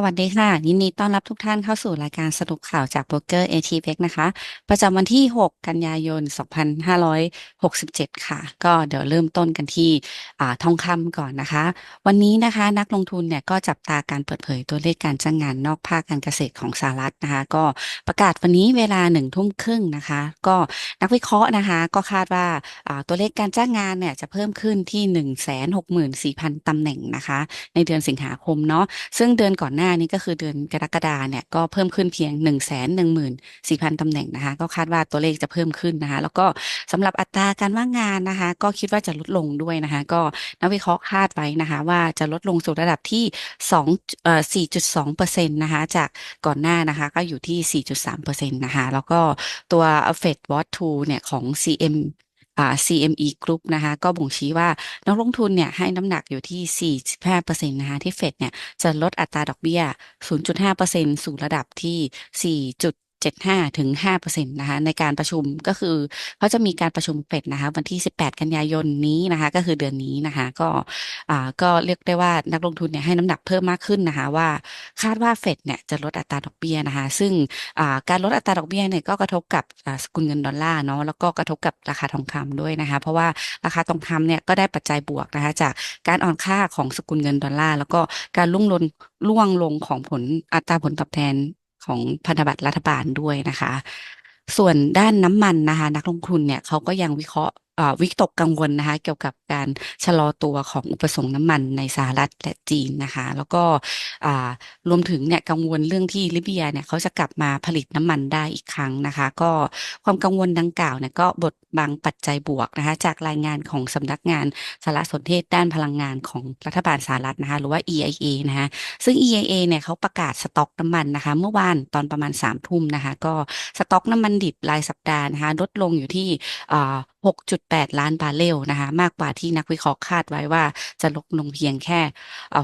สวัสดีค่ะ ยินดีต้อนรับทุกท่านเข้าสู่รายการสรุปข่าวจากโบรกเกอร์ ATVX นะคะ ประจำวันที่ 6 กันยายน 2567 ค่ะ ก็เดี๋ยวเริ่มต้นกันที่ทองคำก่อนนะคะ วันนี้นะคะนักลงทุนเนี่ยก็จับตาการเปิดเผยตัวเลขการจ้างงานนอกภาคการเกษตรของสหรัฐนะคะ ก็ประกาศวันนี้เวลาหนึ่งทุ่มครึ่งนะคะ ก็นักวิเคราะห์นะคะ ก็คาดว่าตัวเลขการจ้างงานเนี่ยจะเพิ่มขึ้นที่ 164,000ตำแหน่งนะคะ ในเดือนสิงหาคมเนาะซึ่งเดือนก่อนหน้านี้ก็คือเดือนกรกฎาเนี่ยก็เพิ่มขึ้นเพียง 1 1 4 0 0 0ตำแหน่งนะคะก็คาดว่าตัวเลขจะเพิ่มขึ้นนะคะแล้วก็สำหรับอัตราการว่างงานนะคะ ก็คิดว่าจะลดลงด้วยนะคะ ก็นักวิเคราะห์คาดไว้นะคะ ว่าจะลดลงสู่ระดับที่2เอ่อ4.2%นต์นะคะจากก่อนหน้านะคะก็อยู่ที่ 4.3%นต์นะคะแล้วก็ตัว Fed Watch 2เนี่ยของ CM อ่า CME Group นะคะก็บ่งชี้ว่านักลงทุนเนี่ยให้น้ำหนักอยู่ที่ 45%นะคะที่เฟดเนี่ยจะลดอัตราดอกเบี้ย 0.5%สู่ระดับที่ 4. 75ถึง5%นะคะในการประชุมก็คือเขาจะมีการประชุมเฟดนะคะวันที่ 18 กันยายนนี้นะคะก็คือเดือนนี้นะคะก็อ่าก็เรียกได้ว่านักลงทุนเนี่ยให้น้ำหนักเพิ่มมากขึ้นนะคะว่าคาดว่าเฟดเนี่ยจะลดอัตราดอกเบี้ยนะคะซึ่งอ่าการลดอัตราดอกเบี้ยเนี่ยก็กระทบกับอ่าสกุลเงินดอลลาร์เนาะแล้วก็กระทบกับราคาทองคำด้วยนะคะเพราะว่าราคาทองคำเนี่ยก็ได้ปัจจัยบวกนะคะจากการอ่อนค่าของสกุลเงินดอลลาร์แล้วก็การลุ่งลนล่วงลงของผลอัตราผลตอบแทน ของพันธบัตรรัฐบาลด้วยนะคะ ส่วนด้านน้ำมันนะคะ นักลงทุนเนี่ยเขาก็ยังวิเคราะห์ วิตกกังวลนะคะ เกี่ยวกับการชะลอตัวของอุปสงค์น้ำมันในสหรัฐและจีนนะคะ แล้วก็รวมถึงเนี่ยกังวลเรื่องที่ลิเบียเนี่ยเขาจะกลับมาผลิตน้ำมันได้อีกครั้งนะคะ ก็ความกังวลดังกล่าวเนี่ยก็บดบังปัจจัยบวกนะคะ จากรายงานของสำนักงานสารสนเทศด้านพลังงานของรัฐบาลสหรัฐนะคะหรือว่า EIA นะคะซึ่ง EIA เนี่ยเขาประกาศสต็อกน้ำมันนะคะ เมื่อวานตอนประมาณ3ทุ่มนะคะ ก็สต็อกน้ำมันดิบรายสัปดาห์นะคะลดลงอยู่ที่6.8 ล้านบาร์เรลนะคะ มากกว่าที่นักวิเคราะห์คาดไว้ว่าจะลดลงเพียงแค่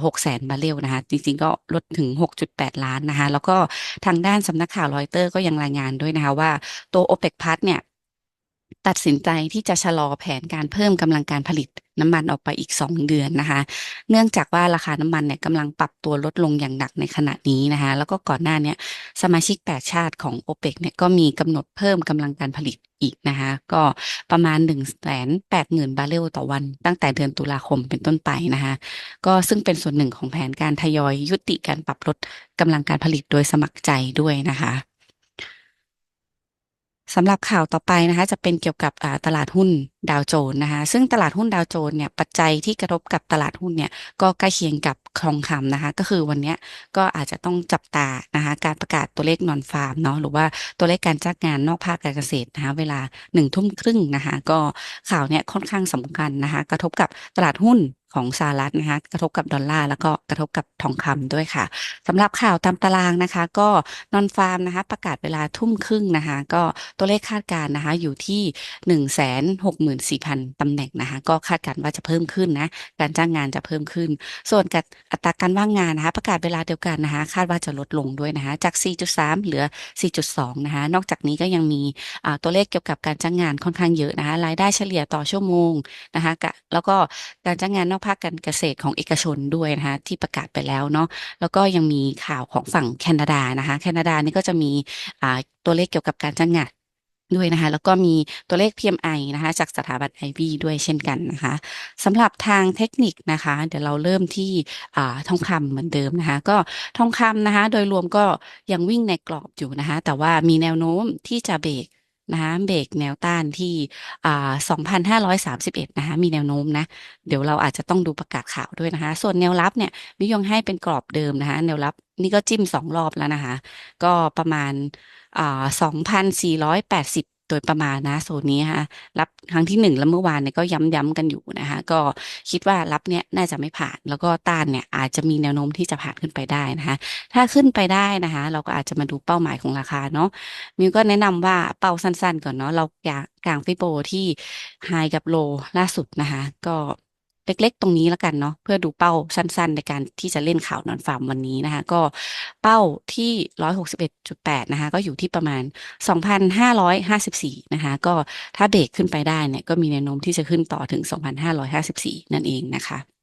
6แสนบาร์เรลนะคะ จริงๆก็ลดถึง 6.8 ล้านนะคะ แล้วก็ทางด้านสำนักข่าวรอยเตอร์ก็ยังรายงานด้วยนะคะว่าตัว OPEC Plus เนี่ย ตัดสินใจที่จะชะลอแผนการเพิ่มกำลังการผลิตน้ำมันออกไปอีก 2 เดือนนะคะ เนื่องจากว่าราคาน้ำมันเนี่ยกำลังปรับตัวลดลงอย่างหนักในขณะนี้นะคะ แล้วก็ก่อนหน้าเนี่ยสมาชิก 8 ชาติของ OPEC เนี่ยก็มีกำหนดเพิ่มกำลังการผลิตอีกนะคะ ก็ประมาณ 1 8 0 0 0 0 บาร์เรลต่อวัน ตั้งแต่เดือนตุลาคมเป็นต้นไปนะคะ ก็ซึ่งเป็นส่วนหนึ่งของแผนการทยอยยุติการปรับลดกำลังการผลิตโดยสมัครใจด้วยนะคะ สำหรับข่าวต่อไปนะคะจะเป็นเกี่ยวกับตลาดหุ้นดาวโจนส์นะคะซึ่งตลาดหุ้นดาวโจนส์เนี่ยปัจจัยที่กระทบกับตลาดหุ้นเนี่ยก็ใกล้เคียงกับทองคำนะคะ ก็คือวันนี้ก็อาจจะต้องจับตานะคะการประกาศตัวเลขนอนฟาร์มเนาะหรือว่าตัวเลขการจ้างงานนอกภาคการเกษตรนะคะเวลาหนึ่งทุ่มครึ่งนะคะก็ข่าวเนี่ยค่อนข้างสำคัญนะคะกระทบกับตลาดหุ้น ของสหรัฐนะคะกระทบกับดอลลาร์แล้วก็กระทบกับทองคำด้วยค่ะสำหรับข่าวตามตารางนะคะ ก็นอนฟาร์มนะคะ ประกาศเวลาทุ่มครึ่งนะคะ ก็ตัวเลขคาดการณ์นะคะ อยู่ที่หนึ่งแสนหกหมื่นสี่พันตำแหน่งนะคะ ก็คาดการณ์ว่าจะเพิ่มขึ้นนะ การจ้างงานจะเพิ่มขึ้น ส่วนกับอัตราการว่างงานนะคะ ประกาศเวลาเดียวกันนะคะ คาดว่าจะลดลงด้วยนะคะ จาก 4.3 เหลือ 4.2 นะคะ นอกจากนี้ก็ยังมีตัวเลขเกี่ยวกับการจ้างงานค่อนข้างเยอะนะคะ รายได้เฉลี่ยต่อชั่วโมงนะคะแล้วก็การจ้างงานนอกภาคการเกษตรของเอกชนด้วยนะคะที่ประกาศไปแล้วเนาะแล้วก็ยังมีข่าวของฝั่งแคนาดานะคะแคนาดานี่ก็จะมีตัวเลขเกี่ยวกับการจ้างงานด้วยนะคะแล้วก็มีตัวเลข PMI นะคะจากสถาบัน IB ด้วยเช่นกันนะคะสำหรับทางเทคนิคนะคะ เดี๋ยวเราเริ่มที่ทองคำเหมือนเดิมนะคะ ก็ทองคำนะคะ โดยรวมก็ยังวิ่งในกรอบอยู่นะคะ แต่ว่ามีแนวโน้มที่จะเบรก นะคะเบรกแนวต้านที่อ่า2,531 นะคะมีแนวโน้มนะ เดี๋ยวเราอาจจะต้องดูประกาศข่าวด้วยนะคะ ส่วนแนวรับเนี่ยมิยงให้เป็นกรอบเดิมนะคะ แนวรับนี่ก็จิ้มสองรอบแล้วนะคะ ก็ประมาณอ่า2,480 โดยประมาณนะโซนนี้ค่ะรับครั้งที่หนึ่งแล้วเมื่อวานเนี่ยก็ย้ำๆกันอยู่นะคะก็คิดว่ารับเนี่ยน่าจะไม่ผ่าน แล้วก็ต้านเนี่ยอาจจะมีแนวโน้มที่จะผ่านขึ้นไปได้นะคะถ้าขึ้นไปได้นะคะ เราก็อาจจะมาดูเป้าหมายของราคาเนาะมิวก็แนะนำว่าเป้าสั้นๆ ก่อนเนาะเราอยากกลางฟิโบที่ไฮกับโลล่าสุดนะคะ ก็ เล็กๆ ตรงนี้แล้วกันเนาะเพื่อดูเป้าสั้นๆ ในการที่จะเล่นข่าวนอนฟาร์มวันนี้นะคะ ก็เป้าที่ร้อยหกสิบเอ็ดแปดนะคะ ก็อยู่ที่ประมาณสองพันห้าร้อยห้าสิบสี่นะคะ ก็ถ้าเบรกขึ้นไปได้เนี่ยก็มีแนวโน้มที่จะขึ้นต่อถึงสองพันห้าร้อยห้าสิบสี่นั่นเองนะคะ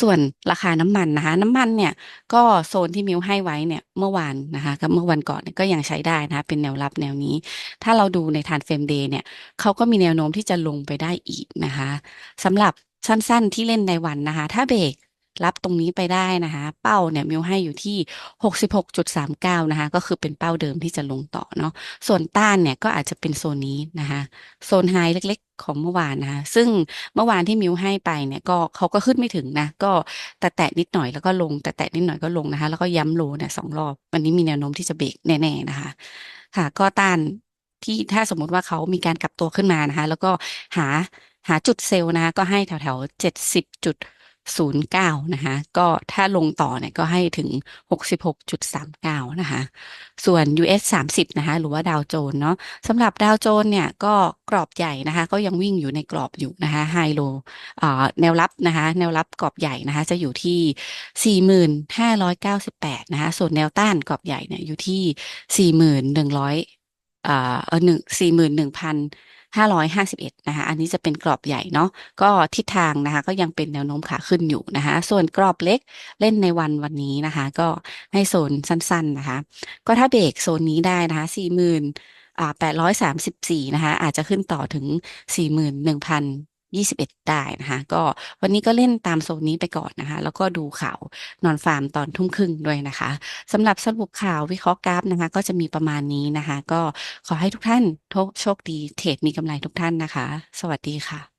ส่วนราคาน้ำมันนะคะ น้ำมันเนี่ยก็โซนที่มิวให้ไว้เนี่ยเมื่อวานนะคะกับเมื่อวันก่อนเนี่ยก็ยังใช้ได้นะคะเป็นแนวรับแนวนี้ ถ้าเราดูในทานเฟรมเดย์เนี่ยเขาก็มีแนวโน้มที่จะลงไปได้อีกนะคะสำหรับสั้นๆที่เล่นในวันนะคะ ถ้าเบรก รับตรงนี้ไปได้นะคะ เป้าเนี่ยมิวให้อยู่ที่ 66.39 นะคะ ก็คือเป็นเป้าเดิมที่จะลงต่อเนาะส่วนต้านเนี่ยก็อาจจะเป็นโซนนี้นะคะโซนไฮเล็กๆ ของเมื่อวานนะคะซึ่งเมื่อวานที่มิวให้ไปเนี่ยก็เขาก็ขึ้นไม่ถึงนะ ก็แต่แตะนิดหน่อยแล้วก็ลงแต่แตะนิดหน่อยก็ลงนะคะ แล้วก็ย้ำโลเนี่ยสองรอบวันนี้มีแนวโน้มที่จะเบรกแน่ๆนะคะ ค่ะ ก็ต้านที่ถ้าสมมุติว่าเขามีการกลับตัวขึ้นมานะคะ แล้วก็หาหาจุดเซลล์นะคะก็ให้แถวแถวเจ็ดสิบจุด ศูนย์เก้านะคะ ก็ถ้าลงต่อเนี่ยก็ให้ถึงหกสิบหกจุดสามเก้านะคะ ส่วน US 30 นะคะ หรือว่าดาวโจนส์เนาะสำหรับดาวโจนส์เนี่ยก็กรอบใหญ่นะคะ ก็ยังวิ่งอยู่ในกรอบอยู่นะคะไฮโลแนวรับนะคะ แนวรับกรอบใหญ่นะคะ จะอยู่ที่ 4,598 นะคะ ส่วนแนวต้านกรอบใหญ่เนี่ยอยู่ที่ 4,100อ่าเออหนึ่งสี่หมื่นหนึ่งพัน ห้าร้อยห้าสิบเอ็ดนะคะ อันนี้จะเป็นกรอบใหญ่เนาะ ก็ทิศทางนะคะ ก็ยังเป็นแนวโน้มขาขึ้นอยู่นะคะ ส่วนกรอบเล็กเล่นในวันวันนี้นะคะ ก็ให้โซนสั้นๆนะคะ ก็ถ้าเบรกโซนนี้ได้นะคะสี่หมื่นอ่าแปดร้อยสามสิบสี่นะคะ อาจจะขึ้นต่อถึงสี่ ยี่สิบเอ็ดได้นะคะก็วันนี้ก็เล่นตามโซนนี้ไปก่อนนะคะ แล้วก็ดูข่าวนอนฟาร์มตอนทุ่มครึ่งด้วยนะคะสำหรับสรุปข่าววิเคราะห์กราฟนะคะ ก็จะมีประมาณนี้นะคะ ก็ขอให้ทุกท่านโชคดีเทรดมีกำไรทุกท่านนะคะ สวัสดีค่ะ